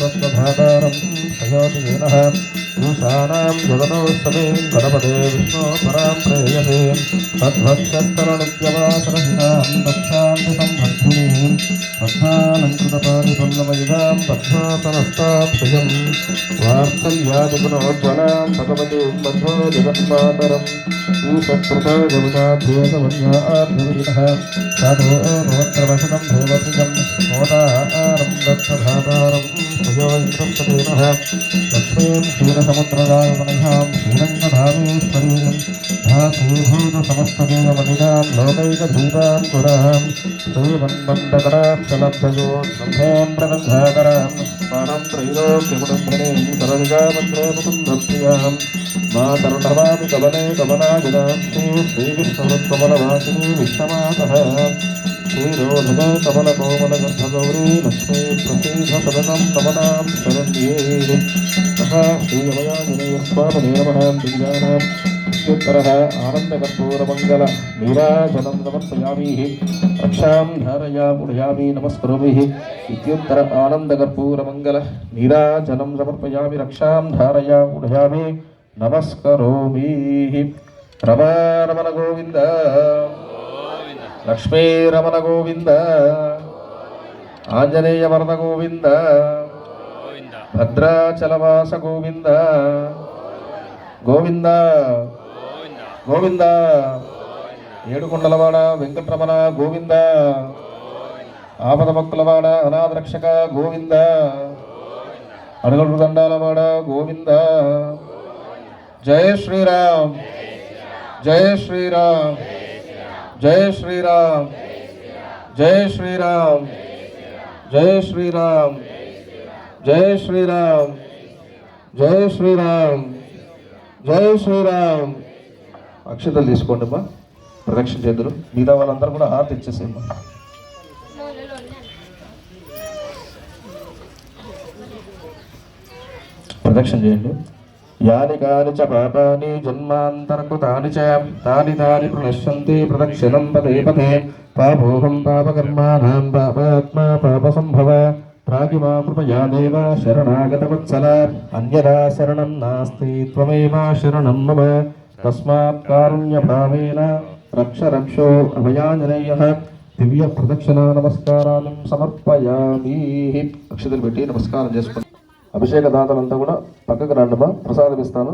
ృష్ణాకారం ప్రయోజన పూషాణం జగదోత్సవే గణపదే విష్ణో పరాం ప్రేయసే. తద్భక్తరనిత్యవాసరహితాంతి సంభక్తిని పద్మాలంకృతపాదిపల్లమయుగాం పద్మాసనస్తాం ప్రియం వార్తల్యాదిగుణోజ్వలాం భగవతీం బద్ధో జగన్మాతరం ఈశత్రుతో జగదాధ్యేతవర్యాభిన సాధో భవత్రవసనం భూవసిజం మోదా दत्सभाकारं भजोयन्त्रं तदेनः लक्ष्मीं क्षीरसमुद्रदारुमनयां श्रीरङ्गधामेश्वरीं धासूभूतसमस्तदेवमनिदां लोकैकधूतां पुरां श्रीवन्दन्दकराक्षलब्धयो श्रद्धां प्रबन्धाकरां स्मारं त्रैलोक्यगुणप्रणें सरदिगामत्रे मुकुन्दप्रियां मा तरुणवामि कवने कवनागिरां श्रीकृष्णवत्कमलवासिनी विष्णमातः श्रीरोधकमलकोमलगर्भगौरी लक्ष्मी प्रसीद सदनं नमनां शरण्ये नः श्रीरमयाञ्जनेयस्वामिने नमनां दिव्यानाम् प्रत्युत्तरः आनन्दकर्पूरमङ्गलनीराजनं समर्पयामीः रक्षां धारया पुढयामि नमस्करोमिः इत्युत्तर आनन्दकर्पूरमङ्गलनीराजनं समर्पयामि रक्षां धारया पुढयामि नमस्करोमीः रमणगोविन्द లక్ష్మీరమణ గోవింద ఆంజనేయ వరద గోవింద. భద్రాచలవాస గోవింద గోవింద. గోవింద. ఏడుకొండలవాడ వెంకటరమణ గోవింద. ఆపద భక్తులవాడ అనాథ రక్షక గోవింద. అడుగుడు దండాలవాడ గోవింద జయ శ్రీరామ్. జయ శ్రీరామ్. జయ శ్రీరామ్. జయ శ్రీరామ్. జయ శ్రీరామ్. జయ శ్రీరామ్. జయ శ్రీరామ్. జయ శ్రీరామ్. అక్షతలు తీసుకోండి అమ్మా ప్రదక్షిణ చేతులు. మిగతా వాళ్ళందరూ కూడా హారతి ఇచ్చేసేమ్మా ప్రదక్షిణ చేయండి. యాని కాని చ పాపాని జన్మాంతరకృతాని చ తాని తాని ప్రణశ్యంతి ప్రదక్షిణం పదే పదే పాపోహం పాపకర్మాణం పాపాత్మా పాపసంభవ ప్రాగిమా కృపయా దేవ శరణాగతవత్సల అన్యదా శరణం నాస్తి త్వమేవ శరణం మమ తస్మాత్ కారుణ్యభావేన రక్ష రక్షో అభయాంజనేయ దివ్య ప్రదక్షిణ నమస్కారాలను సమర్పయామి అక్షతలు పెట్టి నమస్కారం చేసుకోండి అభిషేక దాతలంతా కూడా పక్కకు రండమ్మా ప్రసాదం ఇస్తాను.